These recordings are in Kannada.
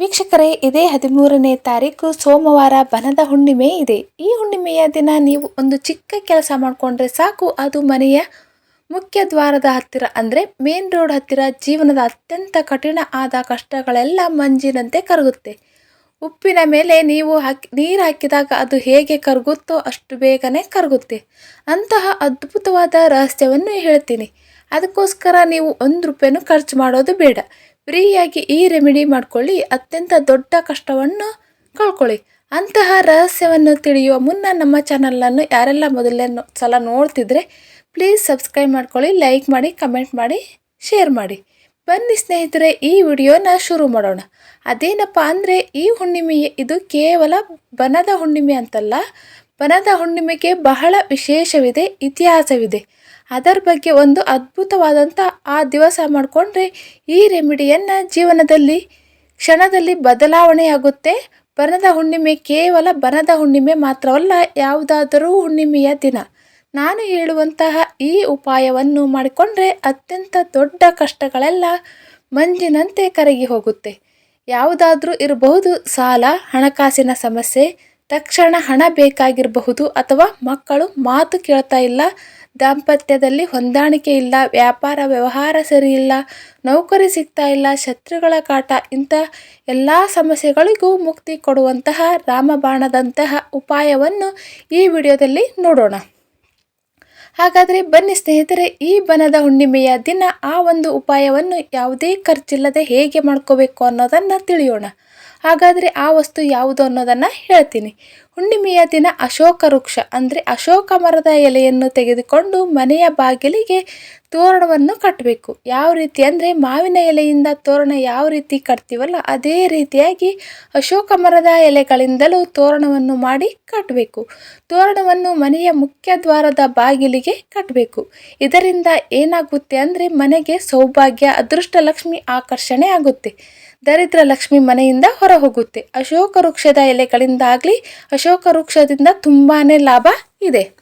ವೀಕ್ಷಕರೇ, ಇದೇ ಹದಿಮೂರನೇ ತಾರೀಕು, ಸೋಮವಾರ ಬನದ ಹುಣ್ಣಿಮೆ ಇದೆ. ಈ ಹುಣ್ಣಿಮೆಯ ದಿನ ನೀವು ಒಂದು ಚಿಕ್ಕ ಕೆಲಸ ಮಾಡಿಕೊಂಡ್ರೆ ಸಾಕು. ಅದು ಮನೆಯ ಮುಖ್ಯ ದ್ವಾರದ ಹತ್ತಿರ, ಅಂದರೆ ಮೇನ್ ರೋಡ್ ಹತ್ತಿರ ಜೀವನದ ಅತ್ಯಂತ ಕಠಿಣ ಆದ ಕಷ್ಟಗಳೆಲ್ಲ ಮಂಜಿನಂತೆ ಕರಗುತ್ತೆ. ಉಪ್ಪಿನ ಮೇಲೆ ನೀವು ಹಾಕಿ, ನೀರು ಹಾಕಿದಾಗ ಅದು ಹೇಗೆ ಕರಗುತ್ತೋ ಅಷ್ಟು ಬೇಗನೆ ಕರಗುತ್ತೆ. ಅಂತಹ ಅದ್ಭುತವಾದ ರಹಸ್ಯವನ್ನು ಹೇಳ್ತೀನಿ. ಅದಕ್ಕೋಸ್ಕರ ನೀವು ಒಂದು ರೂಪಾಯಿನೂ ಖರ್ಚು ಮಾಡೋದು ಬೇಡ. ಫ್ರೀಯಾಗಿ ಈ ರೆಮಿಡಿ ಮಾಡ್ಕೊಳ್ಳಿ. ಅತ್ಯಂತ ದೊಡ್ಡ ಕಷ್ಟವನ್ನು ಕಳ್ಕೊಳ್ಳಿ. ಅಂತಹ ರಹಸ್ಯವನ್ನು ತಿಳಿಯುವ ಮುನ್ನ ನಮ್ಮ ಚಾನಲನ್ನು ಯಾರೆಲ್ಲ ಮೊದಲೇ ಸಲ ನೋಡ್ತಿದ್ರೆ ಪ್ಲೀಸ್ ಸಬ್ಸ್ಕ್ರೈಬ್ ಮಾಡ್ಕೊಳ್ಳಿ, ಲೈಕ್ ಮಾಡಿ, ಕಮೆಂಟ್ ಮಾಡಿ, ಶೇರ್ ಮಾಡಿ. ಬನ್ನಿ ಸ್ನೇಹಿತರೆ, ಈ ವಿಡಿಯೋನ ಶುರು ಮಾಡೋಣ. ಅದೇನಪ್ಪ ಅಂದರೆ, ಈ ಹುಣ್ಣಿಮೆ ಇದು ಕೇವಲ ಬನದ ಹುಣ್ಣಿಮೆ ಅಂತಲ್ಲ ಬನದ ಹುಣ್ಣಿಮೆಗೆ ಬಹಳ ವಿಶೇಷವಿದೆ, ಇತಿಹಾಸವಿದೆ. ಅದರ ಬಗ್ಗೆ ಒಂದು ಅದ್ಭುತವಾದಂಥ ಆ ದಿವಸ ಮಾಡಿಕೊಂಡ್ರೆ ಈ ರೆಮಿಡಿಯನ್ನು ಜೀವನದಲ್ಲಿ, ಕ್ಷಣದಲ್ಲಿ ಬದಲಾವಣೆಯಾಗುತ್ತೆ. ಬನದ ಹುಣ್ಣಿಮೆ ಕೇವಲ ಬನದ ಹುಣ್ಣಿಮೆ ಮಾತ್ರವಲ್ಲ, ಯಾವುದಾದರೂ ಹುಣ್ಣಿಮೆಯ ದಿನ. ನಾನು ಹೇಳುವಂತಹ ಈ ಉಪಾಯವನ್ನು ಮಾಡಿಕೊಂಡ್ರೆ ಅತ್ಯಂತ ದೊಡ್ಡ ಕಷ್ಟಗಳೆಲ್ಲ ಮಂಜಿನಂತೆ ಕರಗಿ ಹೋಗುತ್ತೆ. ಯಾವುದಾದರೂ ಇರಬಹುದು ಸಾಲ, ಹಣಕಾಸಿನ ಸಮಸ್ಯೆ ತಕ್ಷಣ ಹಣ ಬೇಕಾಗಿರಬಹುದು ಅಥವಾ ಮಕ್ಕಳು ಮಾತು ಕೇಳ್ತಾ ಇಲ್ಲ, ದಾಂಪತ್ಯದಲ್ಲಿ ಹೊಂದಾಣಿಕೆ ಇಲ್ಲ, ವ್ಯಾಪಾರ ವ್ಯವಹಾರ ಸರಿ ಇಲ್ಲ, ನೌಕರಿ ಸಿಗ್ತಾ ಇಲ್ಲ, ಶತ್ರುಗಳ ಕಾಟ, ಇಂಥ ಎಲ್ಲ ಸಮಸ್ಯೆಗಳಿಗೂ ಮುಕ್ತಿ ಕೊಡುವಂತಹ ರಾಮಬಾಣದಂತಹ ಉಪಾಯವನ್ನು ಈ ವಿಡಿಯೋದಲ್ಲಿ ನೋಡೋಣ. ಹಾಗಾದರೆ ಬನ್ನಿ ಸ್ನೇಹಿತರೆ, ಈ ಬನದ ಹುಣ್ಣಿಮೆಯ ದಿನ ಆ ಒಂದು ಉಪಾಯವನ್ನು ಯಾವುದೇ ಖರ್ಚಿಲ್ಲದೆ ಹೇಗೆ ಮಾಡ್ಕೋಬೇಕು ಅನ್ನೋದನ್ನು ತಿಳಿಯೋಣ. ಹಾಗಾದರೆ ಆ ವಸ್ತು ಯಾವುದು ಅನ್ನೋದನ್ನು ಹೇಳ್ತೀನಿ. ಹುಣ್ಣಿಮೆಯ ದಿನ ಅಶೋಕ ವೃಕ್ಷ, ಅಂದರೆ ಅಶೋಕ ಮರದ ಎಲೆಯನ್ನು ತೆಗೆದುಕೊಂಡು ಮನೆಯ ಬಾಗಿಲಿಗೆ ತೋರಣವನ್ನು ಕಟ್ಟಬೇಕು. ಯಾವ ರೀತಿ ಅಂದರೆ ಮಾವಿನ ಎಲೆಯಿಂದ ತೋರಣ ಯಾವ ರೀತಿ ಕಟ್ತೀವಲ್ಲ, ಅದೇ ರೀತಿಯಾಗಿ ಅಶೋಕ ಮರದ ಎಲೆಗಳಿಂದಲೂ ತೋರಣವನ್ನು ಮಾಡಿ ಕಟ್ಟಬೇಕು ತೋರಣವನ್ನು ಮನೆಯ ಮುಖ್ಯ ದ್ವಾರದ ಬಾಗಿಲಿಗೆ ಕಟ್ಟಬೇಕು ಇದರಿಂದ ಏನಾಗುತ್ತೆ ಅಂದರೆ ಮನೆಗೆ ಸೌಭಾಗ್ಯ, ಅದೃಷ್ಟ ಲಕ್ಷ್ಮಿ ಆಕರ್ಷಣೆ ಆಗುತ್ತೆ. ದರಿದ್ರ ಲಕ್ಷ್ಮಿ ಮನೆಯಿಂದ ಹೊರ ಹೋಗುತ್ತೆ ಅಶೋಕ ವೃಕ್ಷದ ಎಲೆಗಳಿಂದಾಗಲಿ ಅಶೋಕ ವೃಕ್ಷದಿಂದ ತುಂಬಾನೇ ಲಾಭ ಇದೆ.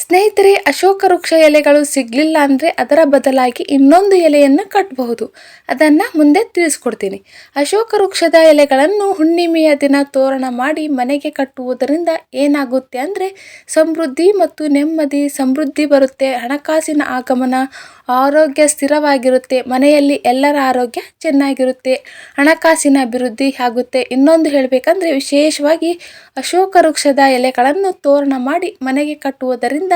ಸ್ನೇಹಿತರೆ, ಅಶೋಕ ವೃಕ್ಷ ಎಲೆಗಳು ಸಿಗಲಿಲ್ಲ ಅಂದರೆ ಅದರ ಬದಲಾಗಿ ಇನ್ನೊಂದು ಎಲೆಯನ್ನು ಕಟ್ಟಬಹುದು ಅದನ್ನು ಮುಂದೆ ತಿಳಿಸ್ಕೊಡ್ತೀನಿ. ಅಶೋಕ ವೃಕ್ಷದ ಎಲೆಗಳನ್ನು ಹುಣ್ಣಿಮೆಯ ದಿನ ತೋರಣ ಮಾಡಿ ಮನೆಗೆ ಕಟ್ಟುವುದರಿಂದ ಏನಾಗುತ್ತೆ ಅಂದರೆ ಸಮೃದ್ಧಿ ಮತ್ತು ನೆಮ್ಮದಿ, ಸಮೃದ್ಧಿ ಬರುತ್ತೆ, ಹಣಕಾಸಿನ ಆಗಮನ, ಆರೋಗ್ಯ ಸ್ಥಿರವಾಗಿರುತ್ತೆ, ಮನೆಯಲ್ಲಿ ಎಲ್ಲರ ಆರೋಗ್ಯ ಚೆನ್ನಾಗಿರುತ್ತೆ, ಹಣಕಾಸಿನ ಅಭಿವೃದ್ಧಿ ಆಗುತ್ತೆ. ಇನ್ನೊಂದು ಹೇಳಬೇಕಂದ್ರೆ ವಿಶೇಷವಾಗಿ ಅಶೋಕ ವೃಕ್ಷದ ಎಲೆಗಳನ್ನು ತೋರಣ ಮಾಡಿ ಮನೆಗೆ ಕಟ್ಟುವುದರಿಂದ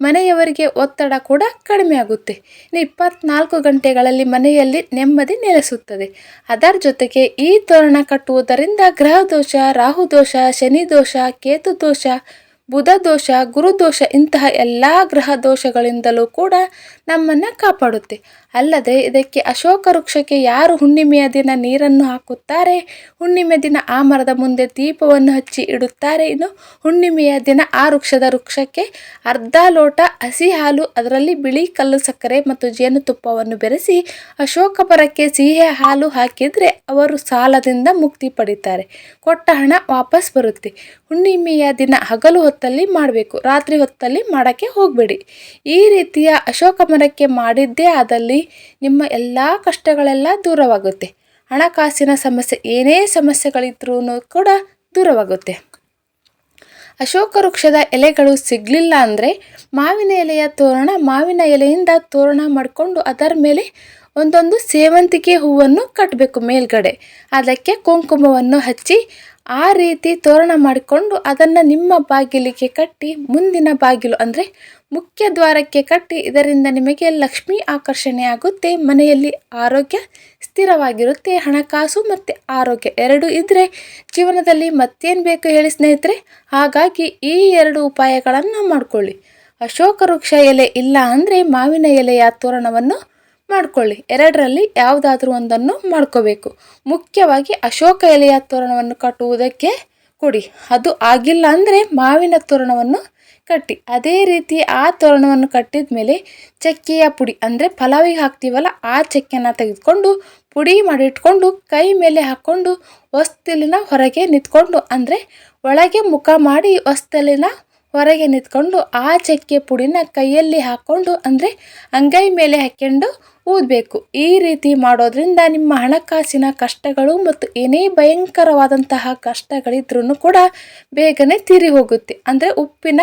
ಮನೆಯವರಿಗೆ ಒತ್ತಡ ಕೂಡ ಕಡಿಮೆ ಆಗುತ್ತೆ. ಇಪ್ಪತ್ನಾಲ್ಕು ಗಂಟೆಗಳಲ್ಲಿ ಮನೆಯಲ್ಲಿ ನೆಮ್ಮದಿ ನೆಲೆಸುತ್ತದೆ. ಅದರ ಜೊತೆಗೆ ಈ ತೋರಣ ಕಟ್ಟುವುದರಿಂದ ಗ್ರಹ ದೋಷ, ರಾಹು ದೋಷ, ಶನಿ ದೋಷ, ಕೇತು ದೋಷ, ಬುಧ ದೋಷ ಗುರುದೋಷ ಇಂತಹ ಎಲ್ಲ ಗ್ರಹ ದೋಷಗಳಿಂದಲೂ ಕೂಡ ನಮ್ಮನ್ನು ಕಾಪಾಡುತ್ತೆ. ಅಲ್ಲದೆ ಇದಕ್ಕೆ ಅಶೋಕ ವೃಕ್ಷಕ್ಕೆ ಯಾರು ಹುಣ್ಣಿಮೆಯ ದಿನ ನೀರನ್ನು ಹಾಕುತ್ತಾರೆ? ಹುಣ್ಣಿಮೆ ದಿನ ಆ ಮರದ ಮುಂದೆ ದೀಪವನ್ನು ಹಚ್ಚಿ ಇಡುತ್ತಾರೆ. ಇನ್ನು ಹುಣ್ಣಿಮೆಯ ದಿನ ಆ ವೃಕ್ಷದ ವೃಕ್ಷಕ್ಕೆ ಅರ್ಧ ಲೋಟ ಹಸಿ ಹಾಲು, ಅದರಲ್ಲಿ ಬಿಳಿ ಕಲ್ಲು ಸಕ್ಕರೆ ಮತ್ತು ಜೇನುತುಪ್ಪವನ್ನು ಬೆರೆಸಿ ಅಶೋಕ ಮರಕ್ಕೆ ಸಿಹಿ ಹಾಲು ಹಾಕಿದರೆ ಅವರು ಸಾಲದಿಂದ ಮುಕ್ತಿ ಪಡಿತಾರೆ. ಕೊಟ್ಟ ಹಣ ವಾಪಸ್ ಬರುತ್ತೆ. ಹುಣ್ಣಿಮೆಯ ದಿನ ಹಗಲು ಹೊತ್ತಲ್ಲಿ ಮಾಡಬೇಕು. ರಾತ್ರಿ ಹೊತ್ತಲ್ಲಿ ಮಾಡೋಕ್ಕೆ ಹೋಗಬೇಡಿ. ಈ ರೀತಿಯ ಅಶೋಕ ಮರಕ್ಕೆ ಮಾಡಿದ್ದೇ ಆದಲ್ಲಿ ನಿಮ್ಮ ಎಲ್ಲ ಕಷ್ಟಗಳೆಲ್ಲ ದೂರವಾಗುತ್ತೆ. ಹಣಕಾಸಿನ ಸಮಸ್ಯೆ ಏನೇ ಸಮಸ್ಯೆಗಳಿದ್ರೂ ಕೂಡ ದೂರವಾಗುತ್ತೆ. ಅಶೋಕ ವೃಕ್ಷದ ಎಲೆಗಳು ಸಿಗಲಿಲ್ಲ ಅಂದರೆ ಮಾವಿನ ಎಲೆಯ ತೋರಣ ಮಾವಿನ ಎಲೆಯಿಂದ ತೋರಣ ಮಾಡಿಕೊಂಡು ಅದರ ಮೇಲೆ ಒಂದೊಂದು ಸೇವಂತಿಗೆ ಹೂವನ್ನು ಕಟ್ಟಬೇಕು ಮೇಲ್ಗಡೆ. ಅದಕ್ಕೆ ಕುಂಕುಮವನ್ನು ಹಚ್ಚಿ ಆ ರೀತಿ ತೋರಣ ಮಾಡಿಕೊಂಡು ಅದನ್ನು ನಿಮ್ಮ ಬಾಗಿಲಿಗೆ ಕಟ್ಟಿ ಮುಂದಿನ ಬಾಗಿಲು ಅಂದರೆ ಮುಖ್ಯ ದ್ವಾರಕ್ಕೆ ಕಟ್ಟಿ ಇದರಿಂದ ನಿಮಗೆ ಲಕ್ಷ್ಮಿ ಆಕರ್ಷಣೆ ಆಗುತ್ತೆ, ಮನೆಯಲ್ಲಿ ಆರೋಗ್ಯ ಸ್ಥಿರವಾಗಿರುತ್ತೆ, ಹಣಕಾಸು ಮತ್ತು ಆರೋಗ್ಯ ಎರಡು ಇದ್ದರೆ ಜೀವನದಲ್ಲಿ ಮತ್ತೇನು ಬೇಕು ಹೇಳಿ ಸ್ನೇಹಿತರೆ? ಹಾಗಾಗಿ ಈ ಎರಡು ಉಪಾಯಗಳನ್ನು ಮಾಡಿಕೊಳ್ಳಿ. ಅಶೋಕ ವೃಕ್ಷ ಎಲೆ ಇಲ್ಲ ಅಂದರೆ ಮಾವಿನ ಎಲೆಯ ತೋರಣವನ್ನು ಮಾಡ್ಕೊಳ್ಳಿ. ಎರಡರಲ್ಲಿ ಯಾವುದಾದ್ರೂ ಒಂದನ್ನು ಮಾಡ್ಕೋಬೇಕು. ಮುಖ್ಯವಾಗಿ ಅಶೋಕ ಎಲೆಯ ತೋರಣವನ್ನು ಕಟ್ಟುವುದಕ್ಕೆ ಕೊಡಿ. ಅದು ಆಗಿಲ್ಲ ಅಂದರೆ ಮಾವಿನ ತೋರಣವನ್ನು ಕಟ್ಟಿ. ಅದೇ ರೀತಿ ಆ ತೋರಣವನ್ನು ಕಟ್ಟಿದ ಮೇಲೆ ಚಕ್ಕೆಯ ಪುಡಿ ಅಂದರೆ ಪಲಾವಿಗೆ ಹಾಕ್ತೀವಲ್ಲ, ಆ ಚಕ್ಕೆನ ತೆಗೆದುಕೊಂಡು ಪುಡಿ ಮಾಡಿಟ್ಕೊಂಡು ಕೈ ಮೇಲೆ ಹಾಕ್ಕೊಂಡು ಹೊಸ್ತಿಲಿನ ಹೊರಗೆ ನಿಂತ್ಕೊಂಡು ಅಂದರೆ ಒಳಗೆ ಮುಖ ಮಾಡಿ ಹೊಸ್ತಲಿನ ಹೊರಗೆ ನಿಂತ್ಕೊಂಡು ಆ ಚಕ್ಕೆ ಪುಡಿನ ಕೈಯಲ್ಲಿ ಹಾಕ್ಕೊಂಡು ಅಂದರೆ ಅಂಗೈ ಮೇಲೆ ಹಾಕ್ಕೊಂಡು ಊದಬೇಕು ಈ ರೀತಿ ಮಾಡೋದ್ರಿಂದ ನಿಮ್ಮ ಹಣಕಾಸಿನ ಕಷ್ಟಗಳು ಮತ್ತು ಏನೇ ಭಯಂಕರವಾದಂತಹ ಕಷ್ಟಗಳಿದ್ರೂ ಕೂಡ ಬೇಗನೆ ತೀರಿ ಹೋಗುತ್ತೆ. ಅಂದರೆ ಉಪ್ಪಿನ,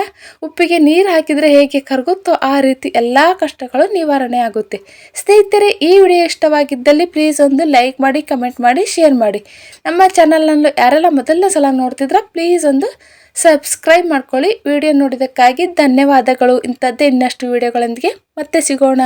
ಉಪ್ಪಿಗೆ ನೀರು ಹಾಕಿದರೆ ಹೇಗೆ ಕರಗುತ್ತೋ ಆ ರೀತಿ ಎಲ್ಲ ಕಷ್ಟಗಳು ನಿವಾರಣೆ ಆಗುತ್ತೆ. ಸ್ನೇಹಿತರೆ, ಈ ವಿಡಿಯೋ ಇಷ್ಟವಾಗಿದ್ದಲ್ಲಿ ಪ್ಲೀಸ್ ಒಂದು ಲೈಕ್ ಮಾಡಿ ಕಮೆಂಟ್ ಮಾಡಿ ಶೇರ್ ಮಾಡಿ. ನಮ್ಮ ಚಾನಲ್ನಲ್ಲೂ ಯಾರೆಲ್ಲ ಮೊದಲನೇ ಸಲ ನೋಡ್ತಿದ್ರ ಪ್ಲೀಸ್ ಒಂದು ಸಬ್ಸ್ಕ್ರೈಬ್ ಮಾಡ್ಕೊಳ್ಳಿ. ವಿಡಿಯೋ ನೋಡಿದ್ದಕ್ಕಾಗಿ ಧನ್ಯವಾದಗಳು. ಇಂಥದ್ದೇ ಇನ್ನಷ್ಟು ವಿಡಿಯೋಗಳೊಂದಿಗೆ ಮತ್ತೆ ಸಿಗೋಣ.